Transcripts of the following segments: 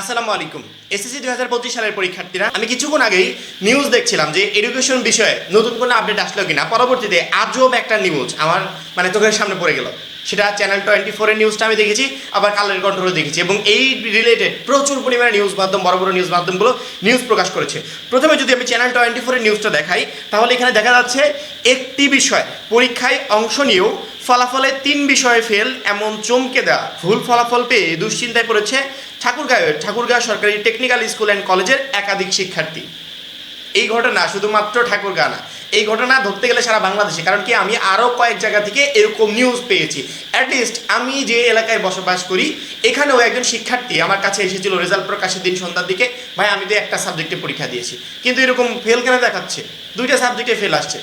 আসসালামু আলাইকুম। এসএসসি দুই হাজার পঁচিশ সালের পরীক্ষার্থীরা, আমি কিছুক্ষণ আগেই নিউজ দেখছিলাম যে এডুকেশন বিষয়ে নতুন কোনো আপডেট আসলো কিনা। পরবর্তীতে আজব একটা নিউজ আমার মানে চোখের সামনে পড়ে গেল। সেটা চ্যানেল টোয়েন্টি ফোরের নিউজটা আমি দেখেছি, আবার কালের কন্ট্রোলে দেখেছি এবং এই রিলেটেড প্রচুর পরিমাণে নিউজ মাধ্যম, বড় বড় নিউজ মাধ্যমগুলো নিউজ প্রকাশ করেছে। প্রথমে যদি আমি চ্যানেল টোয়েন্টি ফোরের নিউজটা দেখাই, তাহলে এখানে দেখা যাচ্ছে একটি বিষয়, পরীক্ষায় অংশ নিয়েও ফলাফলে তিন বিষয়ে ফেল এমন চমকে দেওয়া ভুল ফলাফল পেয়ে দুশ্চিন্তায় পড়েছে ঠাকুরগাঁয়ের ঠাকুরগাঁও সরকারি টেকনিক্যাল স্কুল অ্যান্ড কলেজের একাধিক শিক্ষার্থী। এই ঘটনা শুধুমাত্র ঠাকুরগাঁ না, এই ঘটনা ধরতে গেলে সারা বাংলাদেশে, কারণ কি আমি আরও কয়েক জায়গা থেকে এরকম নিউজ পেয়েছি। অ্যাটলিস্ট আমি যে এলাকায় বসবাস করি, এখানেও একজন শিক্ষার্থী আমার কাছে এসেছিল রেজাল্ট প্রকাশের দিন সন্ধ্যার দিকে, ভাই, আমি তো একটা সাবজেক্টে পরীক্ষা দিয়েছি। কিন্তু এরকম ফেল কেন দেখাচ্ছে? দুইটা সাবজেক্টে ফেল আসছে।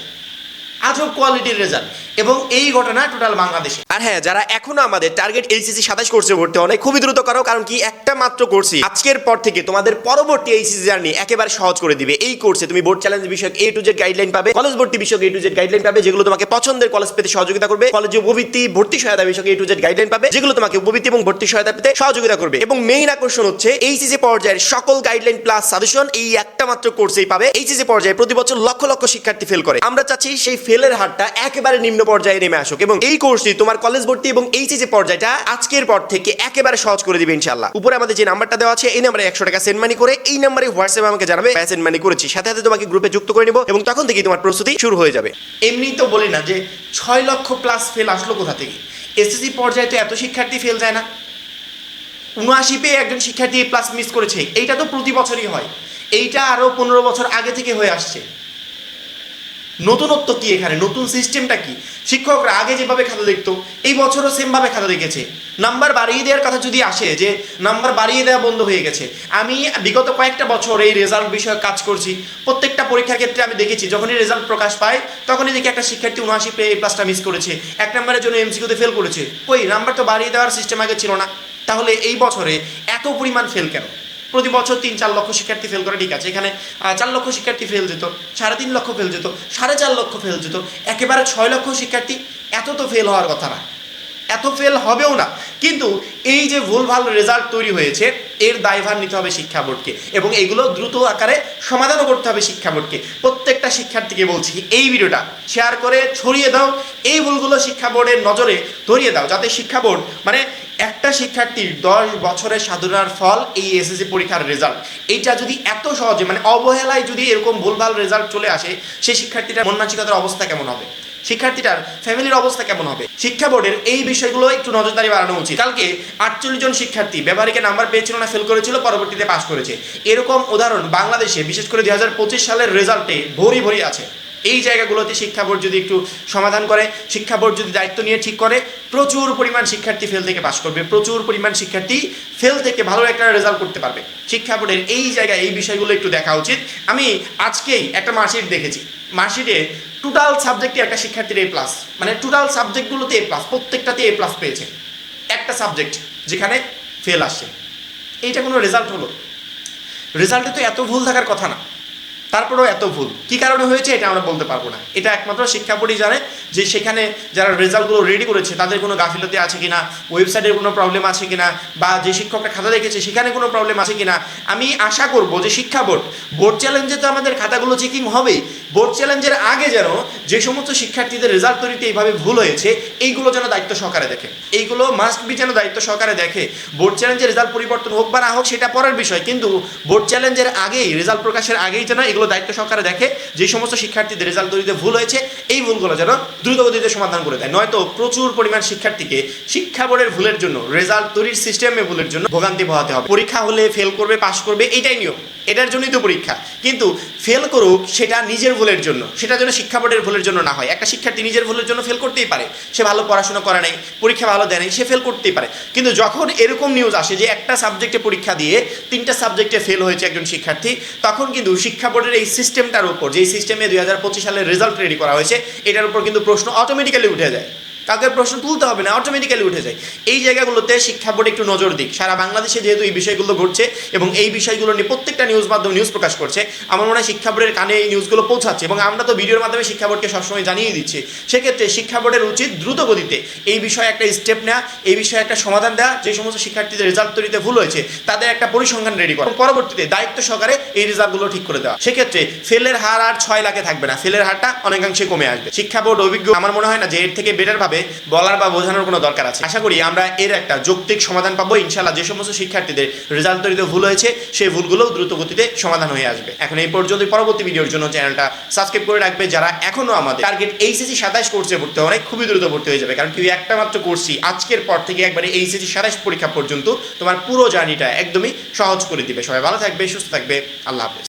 আজও কোয়ালিটির রেজাল্ট এবং এই ঘটনা টোটাল বাংলাদেশে। আর হ্যাঁ যারা এখনও আমাদের টার্গেট এইচএসসি সাতাশ কোর্সে ভর্তি হয় খুবই দ্রুত করো কারণ কি একটা মাত্র কোর্সই আজকের পর থেকে তোমাদের পরবর্তী এইচএসসি জার্নি একেবারে সহজ করে দিবে। এই কোর্সে তুমি বোর্ড চ্যালেঞ্জ বিষয়ক এ টু জেড গাইডলাইন পাবে কলেজ ভর্তি বিষয়ক এ টু জেড গাইডলাইন পাবে, যেগুলো তোমাকে পছন্দের কলেজ পেতে সহযোগিতা করবে কলেজে উপবৃত্তি, ভর্তি সহায়তা বিষয়ক এ টু জেড গাইডলাইন পাবে, যেগুলো তোমাকে উপবৃত্তি এবং ভর্তি সহায়তা পেতে সহযোগিতা করবে। এবং মেইন আকর্ষণ হচ্ছে এইচএসসি পর্যায়ের সকল গাইডলাইন প্লাস সাজেশন এই একটা মাত্র কোর্সেই পাবে। এইচএসসি পর্যায়ে প্রতি বছর লক্ষ লক্ষ শিক্ষার্থী ফেল করে। আমরা চাচ্ছি সেই ফেলের হারটা একেবারে নিম্ন পর্যায়ে নেমে আসুক। এবং এই কোর্সটি তোমার কলেজ ভর্তি এবং এইচএসসি পর্যায়টা আজকের পর থেকে একেবারে সহজ করে দিবে ইনশাআল্লাহ। উপরে আমাদের যে নাম্বারটা দেওয়া আছে, এই নাম্বারে একশো টাকা সেন্ড মানি করে এই নাম্বারে হোয়াটসঅ্যাপে আমাকে জানাবে সেন্ড মানি করেছি। সাথে সাথে তোমাকে গ্রুপে যুক্ত করে নিব এবং তখন থেকেই তোমার প্রস্তুতি শুরু হয়ে যাবে। এমনি তো বলি না যে ছয় লক্ষ প্লাস ফেল আসলো কোথা থেকে? এসএসসি পর্যায়ে তো এত শিক্ষার্থী ফেল যায় না। উনআশি পেয়ে একজন শিক্ষার্থী প্লাস মিস করেছে। এইটা তো প্রতি বছরই হয়। এইটা আরও পনেরো বছর আগে থেকে হয়ে আসছে। নতুনত্ব কি এখানে? নতুন সিস্টেমটা কি? শিক্ষকরা আগে যেভাবে খাতা দেখতো, এই বছরও সেমভাবে খাতা দেখেছে। নাম্বার বাড়িয়ে দেওয়ার কথা যদি আসে, যে নাম্বার বাড়িয়ে দেওয়া বন্ধ হয়ে গেছে, আমি বিগত কয়েকটা বছর এই রেজাল্ট বিষয়ে কাজ করছি। প্রত্যেকটা পরীক্ষার ক্ষেত্রে আমি দেখেছি, যখনই রেজাল্ট প্রকাশ পায়, তখনই দেখি একটা শিক্ষার্থী উনআশি পেয়ে এই প্লাসটা মিস করেছে। এক নম্বরের জন্য এমসিকিউতে ফেল করেছে। ওই নাম্বার তো বাড়িয়ে দেওয়ার সিস্টেম আগে ছিল না। তাহলে এই বছরে এত পরিমাণ ফেল কেন? প্রতি বছর তিন, চার লক্ষ শিক্ষার্থী ফেল করে, ঠিক আছে। এখানে চার লক্ষ শিক্ষার্থী ফেল যেত, সাড়ে তিন লক্ষ ফেল যেত, সাড়ে চার লক্ষ ফেল যেত, একেবারে ছয় লক্ষ শিক্ষার্থী এত তো ফেল হওয়ার কথা না। এত ফেল হবেও না। কিন্তু এই যে ভুলভাল রেজাল্ট তৈরি হয়েছে, এর দায়ভার নিতে হবে শিক্ষা বোর্ডকে এবং এগুলো দ্রুত আকারে সমাধানও করতে হবে শিক্ষা বোর্ডকে। প্রত্যেকটা শিক্ষার্থীকে বলছি, এই ভিডিওটা শেয়ার করে, ছড়িয়ে দাও। এই ভুলগুলো শিক্ষা বোর্ডের নজরে ধরিয়ে দাও, যাতে শিক্ষা বোর্ড মানে একটা শিক্ষার্থীর দশ বছরের সাধনার ফল এই এসএসসি পরীক্ষার রেজাল্ট এইটা যদি এত সহজে মানে অবহেলায় যদি এরকম ভুলভাল রেজাল্ট চলে আসে, সেই শিক্ষার্থীটার মন অবস্থা কেমন হবে? শিক্ষার্থীটার ফ্যামিলির অবস্থা কেমন হবে? শিক্ষা বোর্ডের এই বিষয়গুলো একটু নজরদারি বাড়ানো উচিত। কালকে আটচল্লিশ জন শিক্ষার্থী ব্যবহারিকে নাম্বার পেয়েছিল না ফেল করেছিল, পরবর্তীতে পাশ করেছে। এরকম উদাহরণ বাংলাদেশে, বিশেষ করে দুই হাজার পঁচিশ সালের রেজাল্টে ভরি ভরি আছে। এই জায়গাগুলোতে শিক্ষা বোর্ড যদি একটু সমাধান করে শিক্ষা বোর্ড যদি দায়িত্ব নিয়ে ঠিক করে, প্রচুর পরিমাণ শিক্ষার্থী ফেল থেকে পাশ করবে, প্রচুর পরিমাণ শিক্ষার্থী ফেল থেকে ভালো একটা রেজাল্ট করতে পারবে। শিক্ষা বোর্ডের এই জায়গায় এই বিষয়গুলো একটু দেখা উচিত। আমি আজকেই একটা মার্কশিট দেখেছি। মার্কশিটে টোটাল সাবজেক্টে একটা শিক্ষার্থীর এ প্লাস মানে টোটাল সাবজেক্টগুলোতে এ প্লাস প্রত্যেকটাতে এ প্লাস পেয়েছে। একটা সাবজেক্ট যেখানে ফেল আসছে। এইটা কোনো রেজাল্ট হলো। রেজাল্টে তো এত ভুল থাকার কথা না। তারপরেও এত ভুল। কি কারণে হয়েছে এটা আমরা বলতে পারব না। এটা একমাত্র শিক্ষা বোর্ডই জানে যে সেখানে যারা রেজাল্টগুলো রেডি করেছে, তাদের কোনো গাফিলতি আছে কিনা ওয়েবসাইটের কোনো প্রবলেম আছে কিনা, বা যে শিক্ষকরা খাতা দেখেছে, সেখানে কোনো প্রবলেম আছে কিনা, আমি আশা করব যে শিক্ষা বোর্ড বোর্ড চ্যালেঞ্জে তো আমাদের খাতাগুলো চেকিং হবেই। বোর্ড চ্যালেঞ্জের আগে যেন যে সমস্ত শিক্ষার্থীদের রেজাল্ট তৈরিতে এইভাবে ভুল হয়েছে, এইগুলো যেন দায়িত্ব সহকারে দেখে। এইগুলো মাস্ট বি যেন দায়িত্ব সহকারে দেখে। বোর্ড চ্যালেঞ্জের রেজাল্ট পরিবর্তন হোক বা না হোক, সেটা পরের বিষয়, কিন্তু বোর্ড চ্যালেঞ্জের আগেই রেজাল্ট প্রকাশের আগেই যেন এগুলো দায়িত্ব সহকারে দেখে, যে সমস্ত শিক্ষার্থীদের রেজাল্ট তৈরিতে ভুল হয়েছে, এই ভুলগুলো যেন দ্রুতগতিতে সমাধান করে দেয়। নয়তো প্রচুর পরিমাণ শিক্ষার্থীকে শিক্ষা বোর্ডের ভুলের জন্য, রেজাল্ট তৈরির সিস্টেমে ভুলের জন্য ভোগান্তি পোহাতে হবে। পরীক্ষা হলে ফেল করবে পাশ করবে, এটাই নিয়ম। এটার জন্যই তো পরীক্ষা। কিন্তু ফেল করুক, সেটা নিজের ভুলের জন্য, সেটা যেন শিক্ষা বোর্ডের ভুলের জন্য না হয়। একটা শিক্ষার্থী নিজের ভুলের জন্য ফেল করতেই পারে। সে ভালো পড়াশোনা করে নাই, পরীক্ষা ভালো দেয় নাই, সে ফেল করতেই পারে। কিন্তু যখন এরকম নিউজ আসে যে একটা সাবজেক্টে পরীক্ষা দিয়ে তিনটা সাবজেক্টে ফেল হয়েছে একজন শিক্ষার্থী, তখন কিন্তু শিক্ষা বোর্ডের এই সিস্টেমটার উপর, যেই সিস্টেমে দুই হাজার পঁচিশ সালের রেজাল্ট রেডি করা হয়েছে, এটার উপর কিন্তু প্রশ্ন অটোমেটিক্যালি উঠে যায়। কাউকে প্রশ্ন তুলতে হবে না অটোমেটিক্যালি উঠে যায়। এই জায়গাগুলোতে শিক্ষা বোর্ড একটু নজর দিক। সারা বাংলাদেশে যেহেতু এই বিষয়গুলো ঘটছে এবং এই বিষয়গুলো নিয়ে প্রত্যেকটা নিউজ মাধ্যম নিউজ প্রকাশ করছে, আমার মনে হয় শিক্ষা বোর্ডের কানে এই নিউজগুলো পৌঁছাচ্ছে এবং আমরা তো ভিডিওর মাধ্যমে শিক্ষা বোর্ডকে সবসময় জানিয়ে দিচ্ছি। সেক্ষেত্রে শিক্ষা বোর্ডের উচিত দ্রুত গতিতে এই বিষয়ে একটা স্টেপ নেওয়া এই বিষয়ে একটা সমাধান দেওয়া যে সমস্ত শিক্ষার্থীদের রেজাল্ট তৈরিতে ভুল হয়েছে, তাদের একটা পরিসংখ্যান রেডি করা। পরবর্তীতে দায়িত্ব সহকারে এই রেজাল্টগুলো ঠিক করে দেওয়া। সেক্ষেত্রে ফেলের হার আর ছয় লাখে থাকবে না। ফেলের হারটা অনেকাংশে কমে আসবে। শিক্ষা বোর্ড অভিজ্ঞ আমার মনে হয় না যে এর থেকে বেটার ভাবে বলার বা বোঝানোর কোনো দরকার আছে। আশা করি আমরা এর একটা যৌক্তিক সমাধান পাবো। ইনশাল্লাহ যে সমস্ত শিক্ষার্থীদের রেজাল্ট তৈরিতে ভুল হয়েছে, সেই ভুলগুলো দ্রুত গতিতে সমাধান হয়ে আসবে। এখন এই পর্যন্ত পরবর্তী ভিডিওর জন্য চ্যানেলটা সাবস্ক্রাইব করে রাখবে। যারা এখনও আমাদের টার্গেট এইচএসি সাতাশ কোর্সে ভর্তি হবে খুবই দ্রুত ভর্তি হয়ে যাবে। কারণ কি একটা মাত্র কোর্সই আজকের পর থেকে একবারে এইচএসি সাতাশ পরীক্ষা পর্যন্ত তোমার পুরো জার্নিটা একদমই সহজ করে দিবে। সবাই ভালো থাকবে, সুস্থ থাকবে। আল্লাহ হাফেজ।